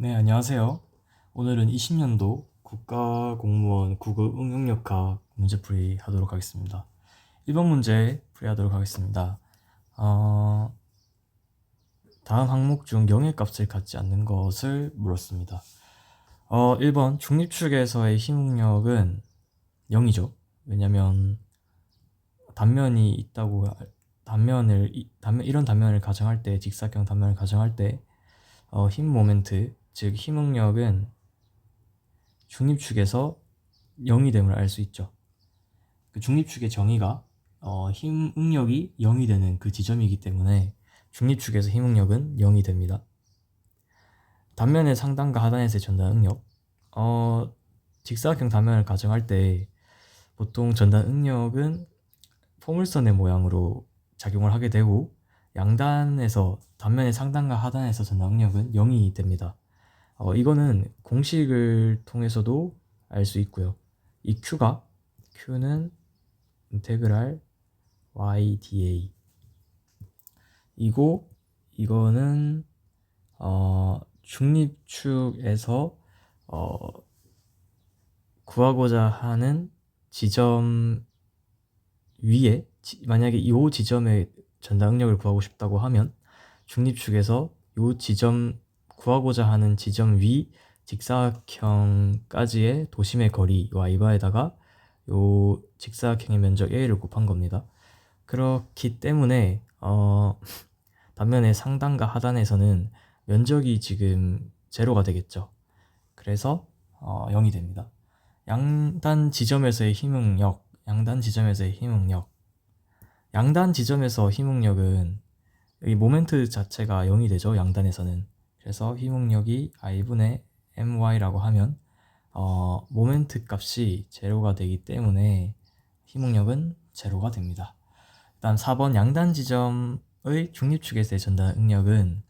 네, 안녕하세요. 오늘은 20년도 국가공무원 구급 응용력학 문제풀이 하도록 하겠습니다. 1번 문제 풀이하도록 하겠습니다. 어, 다음 항목 중 0의 값을 갖지 않는 것을 물었습니다. 어, 1번 중립축에서의 힘응력은 0이죠. 왜냐면 단면이 있다고 할- 단면을 이- 단면 이런 단면을 가정할 때 직사각형 단면을 가정할 때 어, 힘 모멘트 즉 힘응력은 중립축에서 0이 됨을 알 수 있죠. 그 중립축의 정의가 어, 힘응력이 0이 되는 그 지점이기 때문에 중립축에서 힘응력은 0이 됩니다. 단면의 상단과 하단에서의 전단 응력 어, 직사각형 단면을 가정할 때 보통 전단 응력은 포물선의 모양으로 작용을 하게 되고 양단에서 단면의 상단과 하단에서 전단 응력은 0이 됩니다. 어, 이거는 공식을 통해서도 알 수 있고요. 이 Q가 Q는 인테그랄 YDA 이고 이거는 어, 중립축에서 어, 구하고자 하는 지점 위에 지- 만약에 이 지점의 전단 응력을 구하고 싶다고 하면 중립축에서 이 지점 구하고자 하는 지점 위 직사각형까지의 도심의 거리 y바에다가 요 직사각형의 면적 a를 곱한 겁니다. 그렇기 때문에 어, 단면의 상단과 하단에서는 면적이 지금 제로가 되겠죠. 그래서 어, 0이 됩니다. 양단 지점에서의 힘응력, 양단 지점에서의 힘응력. 양단 지점에서 힘응력은 이 모멘트 자체가 0이 되죠. 양단에서는. 그래서 힘응력이 i분의 my라고 하면 어, 모멘트 값이 제로가 되기 때문에 힘응력은 제로가 됩니다. 다음 4번 양단 지점의 중립축에서의 전단 응력은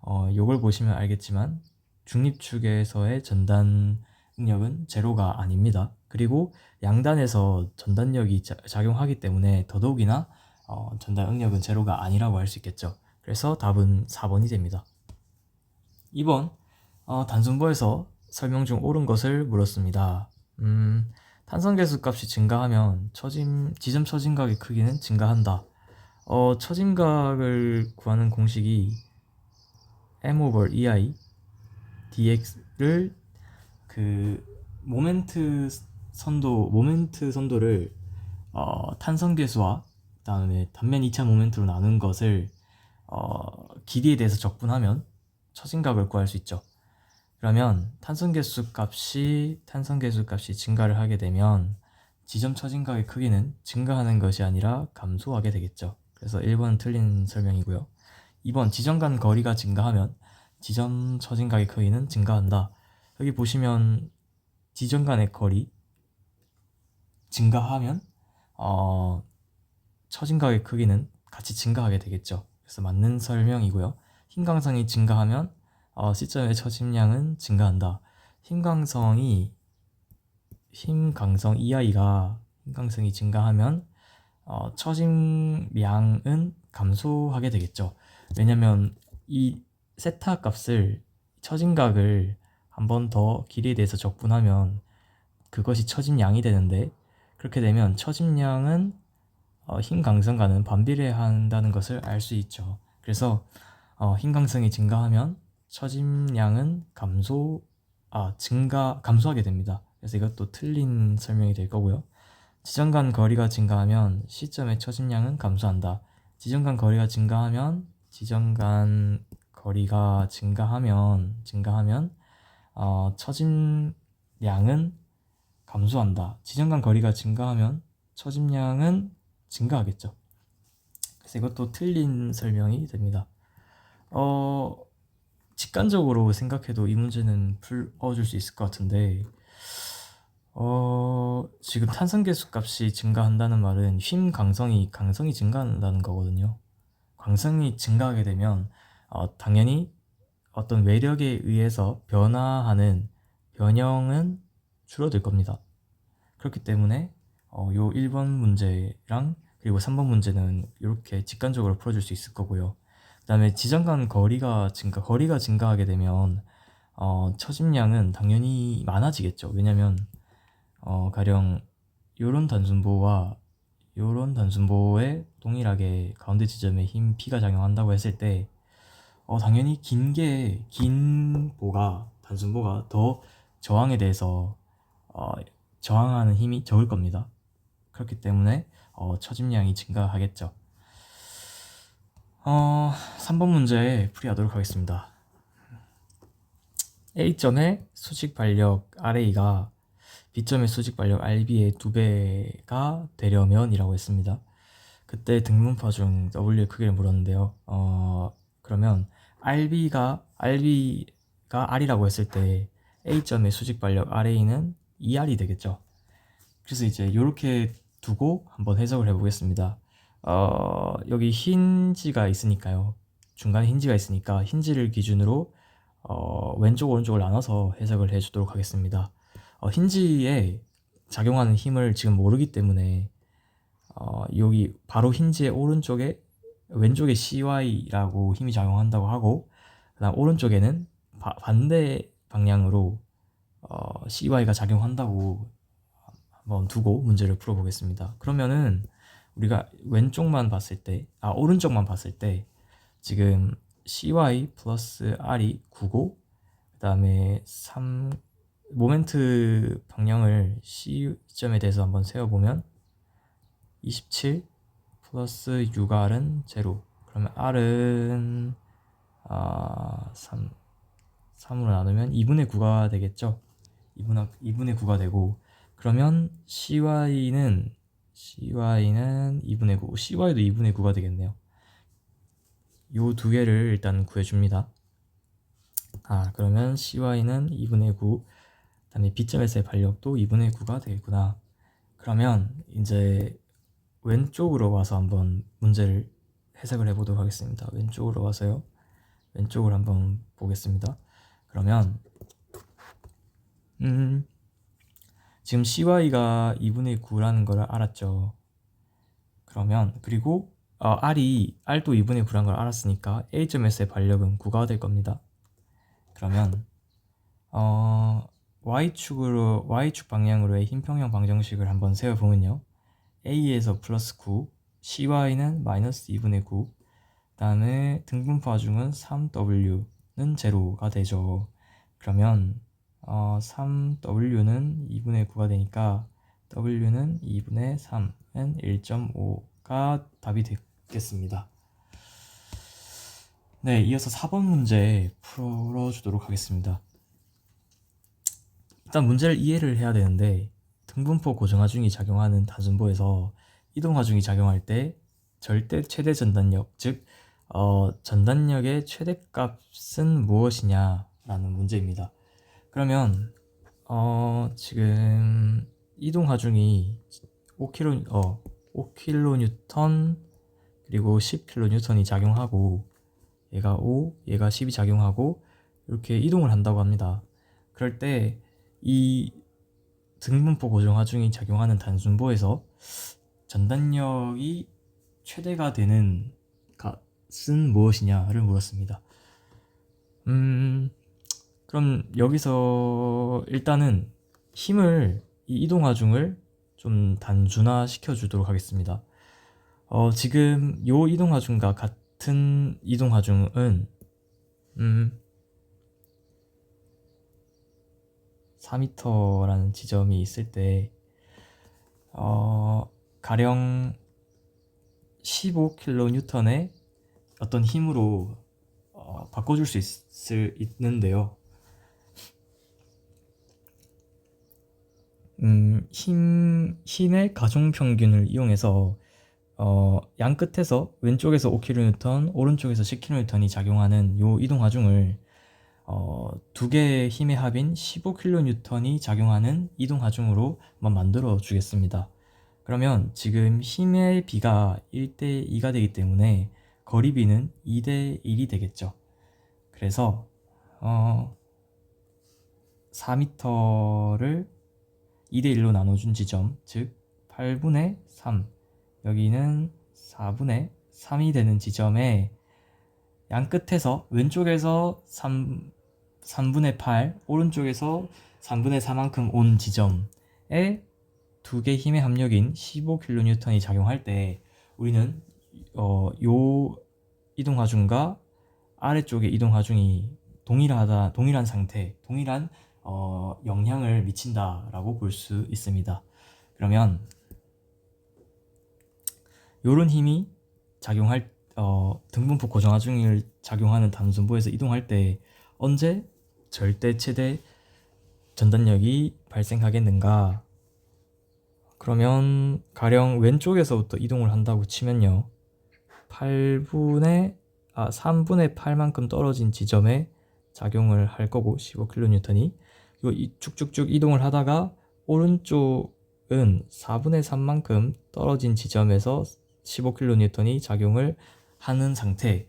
어, 요걸 보시면 알겠지만 중립축에서의 전단 응력은 제로가 아닙니다. 그리고 양단에서 전단력이 자- 작용하기 때문에 더더욱이나 어, 전단 응력은 제로가 아니라고 할 수 있겠죠. 그래서 답은 4번이 됩니다. 2번 어, 단순보에서 설명 중 옳은 것을 물었습니다. 음, 탄성계수 값이 증가하면 처짐, 지점 처짐각의 크기는 증가한다. 어, 처짐각을 구하는 공식이 m over ei dx를 그 모멘트 선도 모멘트 선도를 어, 탄성계수와 그다음에 단면 2차 모멘트로 나눈 것을 어, 길이에 대해서 적분하면 처진각을 구할 수 있죠. 그러면 탄성계수 값이 탄성계수 값이 증가를 하게 되면 지점 처진각의 크기는 증가하는 것이 아니라 감소하게 되겠죠. 그래서 1번 틀린 설명이고요. 2번 지점 간 거리가 증가하면 지점 처진각의 크기는 증가한다. 여기 보시면 지점 간의 거리 증가하면 어, 처진각의 크기는 같이 증가하게 되겠죠. 그래서 맞는 설명이고요. 힘강성이 증가하면 어, 시점의 처짐량은 증가한다. 힘강성이 힘강성 EI가 힘강성이 증가하면 어, 처짐량은 감소하게 되겠죠. 왜냐면 이 세타 값을 처짐각을 한 번 더 길이에 대해서 적분하면 그것이 처짐량이 되는데 그렇게 되면 처짐량은 어, 힘 강성과는 반비례한다는 것을 알 수 있죠. 그래서 어, 힘 강성이 증가하면 처짐량은 감소 아 증가 감소하게 됩니다. 그래서 이것도 틀린 설명이 될 거고요. 지점 간 거리가 증가하면 시점의 처짐량은 감소한다. 지점 간 거리가 증가하면 지점 간 거리가 증가하면 증가하면 어, 처짐량은 감소한다. 지점 간 거리가 증가하면 처짐량은 증가하겠죠. 그래서 이것도 틀린 설명이 됩니다. 어, 직관적으로 생각해도 이 문제는 풀어줄 수 있을 것 같은데, 어, 지금 탄성 계수 값이 증가한다는 말은 힘 강성이, 강성이 증가한다는 거거든요. 강성이 증가하게 되면, 어, 당연히 어떤 외력에 의해서 변화하는 변형은 줄어들 겁니다. 그렇기 때문에 어, 요 1번 문제랑 그리고 3번 문제는 이렇게 직관적으로 풀어줄 수 있을 거고요. 그 다음에 지점 간 거리가 증가, 거리가 증가하게 되면 어, 처짐량은 당연히 많아지겠죠. 왜냐면 어, 가령 요런 단순보와 요런 단순보에 동일하게 가운데 지점에 힘 P가 작용한다고 했을 때 어, 당연히 긴 게 긴 보가 단순보가 더 저항에 대해서 어, 저항하는 힘이 적을 겁니다. 그렇기 때문에 어, 처짐량이 증가하겠죠. 어, 3번 문제 풀이하도록 하겠습니다. A점의 수직 반력 RA가 B점의 수직 반력 RB의 두 배가 되려면 이라고 했습니다. 그때 등분파 중 W의 크기를 물었는데요. 어, 그러면 RB가 RB가 R이라고 했을 때 A점의 수직 반력 RA는 2R이 되겠죠. 그래서 이제 이렇게 두고 한번 해석을 해보겠습니다. 어, 여기 힌지가 있으니까요. 중간에 힌지가 있으니까 힌지를 기준으로 어, 왼쪽 오른쪽을 나눠서 해석을 해주도록 하겠습니다. 어, 힌지에 작용하는 힘을 지금 모르기 때문에 어, 여기 바로 힌지의 오른쪽에 왼쪽에 CY라고 힘이 작용한다고 하고 그다음 오른쪽에는 바, 반대 방향으로 어, CY가 작용한다고 한번 두고 문제를 풀어보겠습니다. 그러면은 우리가 왼쪽만 봤을 때, 아 오른쪽만 봤을 때 지금 CY 플러스 R이 9고 그 다음에 3 모멘트 방향을 C점에 대해서 한번 세워보면 27 플러스 6R은 제로. 그러면 R은 아, 3 3으로 나누면 2분의 9가 되겠죠? 2분의, 2분의 9가 되고 그러면 CY는 CY는 2분의 9 CY도 2분의 9가 되겠네요. 요 두 개를 일단 구해줍니다. 아 그러면 CY는 2분의 9 다음에 B점에서의 반력도 2분의 9가 되겠구나. 그러면 이제 왼쪽으로 와서 한번 문제를 해석을 해보도록 하겠습니다. 왼쪽으로 와서요. 왼쪽으로 한번 보겠습니다. 그러면 음 지금 CY가 2분의 9라는 걸 알았죠. 그러면 그리고 어, R이 R도 2분의 9라는 걸 알았으니까 A점에서의 반력은 9가 될 겁니다. 그러면 어, Y축으로 Y축 방향으로의 힘평형 방정식을 한번 세워보면요. A에서 플러스 9 CY는 마이너스 2분의 9 다음에 등분파 중은 3W는 제로가 되죠. 그러면 어, 3W는 2분의 9가 되니까 W는 2분의 3은 1.5가 답이 되겠습니다. 네, 이어서 4번 문제 풀어주도록 하겠습니다. 일단 문제를 이해를 해야 되는데 등분포 고정하중이 작용하는 단순보에서 이동하중이 작용할 때 절대 최대 전단력, 즉 어, 전단력의 최대값은 무엇이냐라는 문제입니다. 그러면 어, 지금 이동 하중이 5kg 어 5kN 그리고 10kN이 작용하고 얘가 5, 얘가 10이 작용하고 이렇게 이동을 한다고 합니다. 그럴 때 이 등분포 고정 하중이 작용하는 단순보에서 전단력이 최대가 되는 값은 무엇이냐를 물었습니다. 음, 그럼 여기서 일단은 힘을 이 이동하중을 좀 단순화 시켜주도록 하겠습니다. 어, 지금 요 이동하중과 같은 이동하중은 음, 4m라는 지점이 있을 때 어, 가령 15kN의 어떤 힘으로 어, 바꿔줄 수 있을, 있는데요. 음, 힘, 힘의 가중평균을 이용해서 어, 양 끝에서 왼쪽에서 5kN, 오른쪽에서 10kN이 작용하는 요 이동 하중을 어, 두 개의 힘의 합인 15kN이 작용하는 이동 하중으로 한번 만들어 주겠습니다. 그러면 지금 힘의 비가 1대 2가 되기 때문에 거리 비는 2대 1이 되겠죠. 그래서 어, 4m를 2대1로 나눠준 지점, 즉 8분의 3, 여기는 4분의 3이 되는 지점에 양 끝에서 왼쪽에서 3, 3분의 8 오른쪽에서 3분의 4만큼 온 지점에 두 개 힘의 합력인 15kN이 작용할 때 우리는 어, 요 이동 하중과 아래쪽의 이동 하중이 동일하다 동일한 상태 동일한 어, 영향을 미친다라고 볼 수 있습니다. 그러면 요런 힘이 작용할 어, 등분포 고정하중을 작용하는 단순부에서 이동할 때 언제 절대 최대 전단력이 발생하겠는가? 그러면 가령 왼쪽에서부터 이동을 한다고 치면요. 8분의 아 3분의 8만큼 떨어진 지점에 작용을 할 거고 15kN이 이거 쭉쭉쭉 이동을 하다가 오른쪽은 4분의 3만큼 떨어진 지점에서 15kN이 작용을 하는 상태.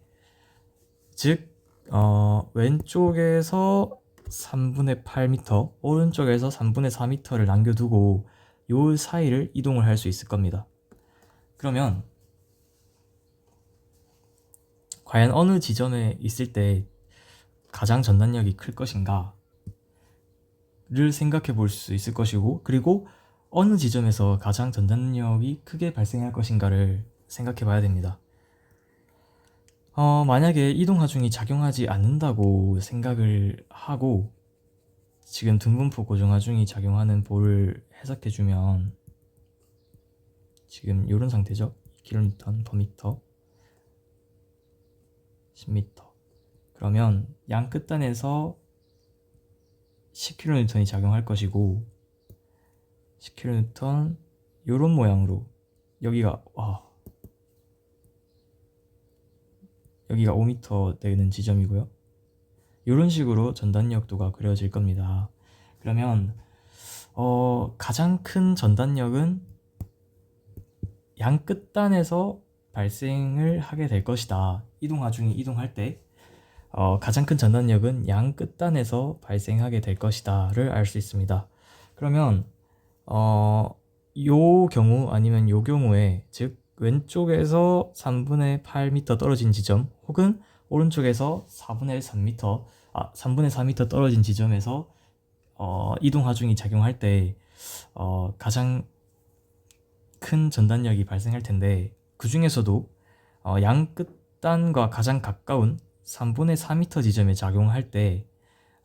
즉 어, 왼쪽에서 3분의 8m, 오른쪽에서 3분의 4m를 남겨두고 요 사이를 이동을 할 수 있을 겁니다. 그러면 과연 어느 지점에 있을 때 가장 전단력이 클 것인가? 를 생각해 볼 수 있을 것이고, 그리고 어느 지점에서 가장 전단력이 크게 발생할 것인가를 생각해 봐야 됩니다. 어, 만약에 이동하중이 작용하지 않는다고 생각을 하고 지금 등분포 고정하중이 작용하는 볼을 해석해 주면 지금 이런 상태죠. 2kN per 미터 10m 그러면 양 끝단에서 10kN이 작용할 것이고 10kN 이런 모양으로 여기가 와 여기가 5m 되는 지점이고요. 이런 식으로 전단력도가 그려질 겁니다. 그러면 어, 가장 큰 전단력은 양 끝단에서 발생을 하게 될 것이다. 이동하중이 이동할 때 어, 가장 큰 전단력은 양 끝단에서 발생하게 될 것이다를 알 수 있습니다. 그러면 어, 요 경우 아니면 요 경우에 즉 왼쪽에서 3분의 8m 떨어진 지점 혹은 오른쪽에서 4분의 3m 아 3분의 4m 떨어진 지점에서 어, 이동 하중이 작용할 때 어, 가장 큰 전단력이 발생할 텐데 그 중에서도 어, 양 끝단과 가장 가까운 3분의 4m 지점에 작용할 때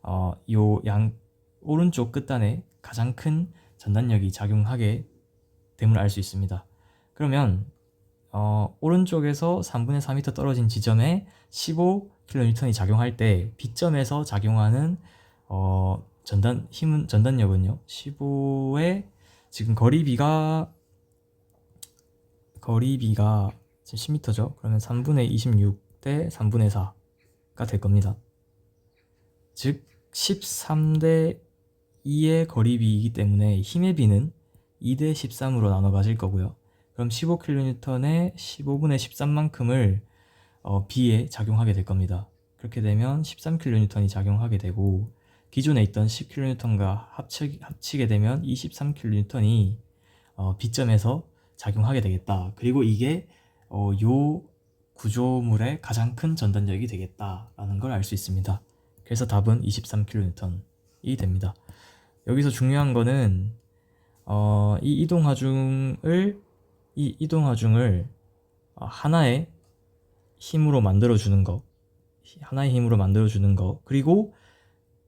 어, 요 양 오른쪽 끝단에 가장 큰 전단력이 작용하게 됨을 알 수 있습니다. 그러면 어, 오른쪽에서 3분의 4m 떨어진 지점에 15kN이 작용할 때 B점에서 작용하는 어, 전단 힘은 전단력은요. 15의 지금 거리비가 거리비가 지금 10m죠. 그러면 3분의 26 대 3분의 4 가 될 겁니다. 즉 13대 2의 거리비이기 때문에 힘의 비는 2대 13으로 나눠 가질 거고요. 그럼 15kN에 15분의 13만큼을 어, B에 작용하게 될 겁니다. 그렇게 되면 13kN이 작용하게 되고 기존에 있던 10kN과 합치, 합치게 되면 23kN이 어, B점에서 작용하게 되겠다. 그리고 이게 어, 요 구조물의 가장 큰 전단력이 되겠다라는 걸 알 수 있습니다. 그래서 답은 23kN이 됩니다. 여기서 중요한 거는 어, 이 이동 하중을 이 이동 하중을 어, 하나의 힘으로 만들어 주는 거, 하나의 힘으로 만들어 주는 거, 그리고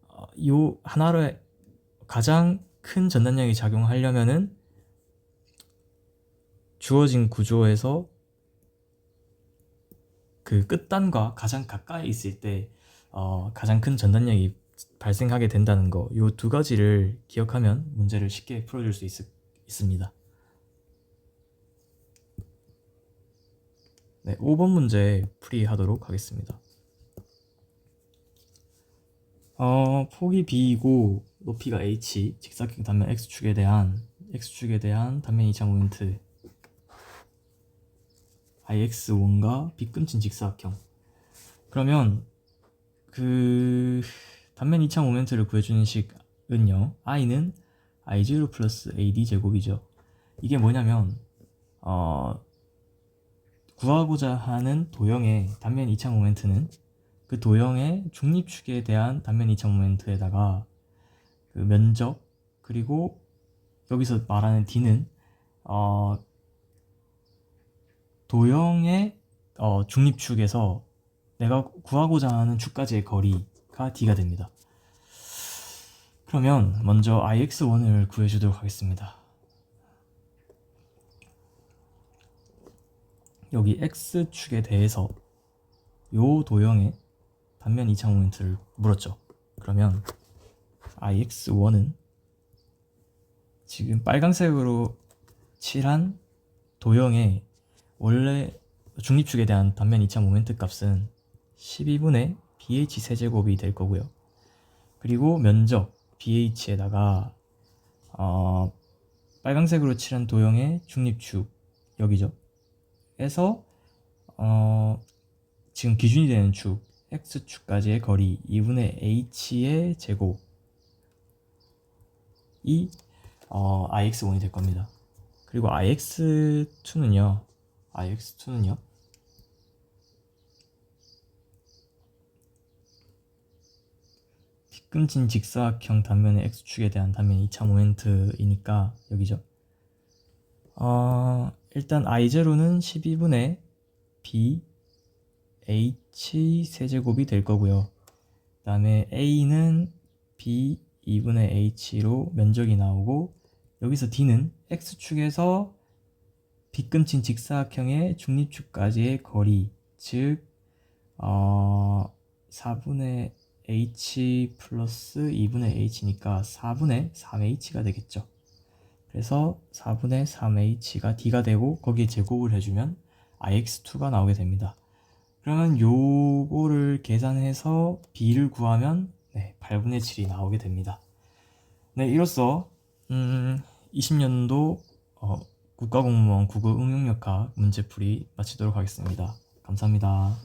어, 요 하나의 가장 큰 전단력이 작용하려면은 주어진 구조에서 그 끝단과 가장 가까이 있을 때 어, 가장 큰 전단력이 발생하게 된다는 거, 요 두 가지를 기억하면 문제를 쉽게 풀어줄 수 있, 있습니다. 네, 5번 문제 풀이하도록 하겠습니다. 어, 폭이 b이고 높이가 h, 직사각 단면 x축에 대한 x축에 대한 단면 이차 모멘트 ix1과 b끈친 직사각형. 그러면 그 단면 이차 모멘트를 구해주는 식은요. i는 i0 플러스 ad 제곱이죠. 이게 뭐냐면 어 구하고자 하는 도형의 단면 이차 모멘트는 그 도형의 중립축에 대한 단면 이착 모멘트에다가 그 면적 그리고 여기서 말하는 D는 어, 도형의 어, 중립축에서 내가 구하고자 하는 축까지의 거리가 D가 됩니다. 그러면 먼저 IX1을 구해주도록 하겠습니다. 여기 X축에 대해서 요 도형의 단면 이착 모멘트를 물었죠. 그러면 IX1은 지금 빨간색으로 칠한 도형의 원래 중립축에 대한 단면 이착 모멘트 값은 12분의 BH 세제곱이 될 거고요. 그리고 면적 BH에다가 어, 빨간색으로 칠한 도형의 중립축 여기죠. 에서 어, 지금 기준이 되는 축 x축까지의 거리 2분의 h의 제곱이 어, ix1이 될 겁니다. 그리고 ix2는요. Ix2는요. 뒤꿈친 직사각형 단면의 x축에 대한 단면 2차 모멘트이니까 여기죠. 어, 일단 i0는 12분의 b h 세제곱이 될 거고요. 그 다음에 a는 b 2분의 h로 면적이 나오고 여기서 d는 x축에서 빗금친 직사각형의 중립축까지의 거리 즉 어, 4분의 h 플러스 2분의 h니까 4분의 3h가 되겠죠. 그래서 4분의 3h가 d가 되고 거기에 제곱을 해주면 ix2가 나오게 됩니다. 그러면 요거를 계산해서 b를 구하면 네, 8분의 7이 나오게 됩니다. 네, 이로써 음, 20년도 어, 국가공무원 국어 응용력학 문제풀이 마치도록 하겠습니다. 감사합니다.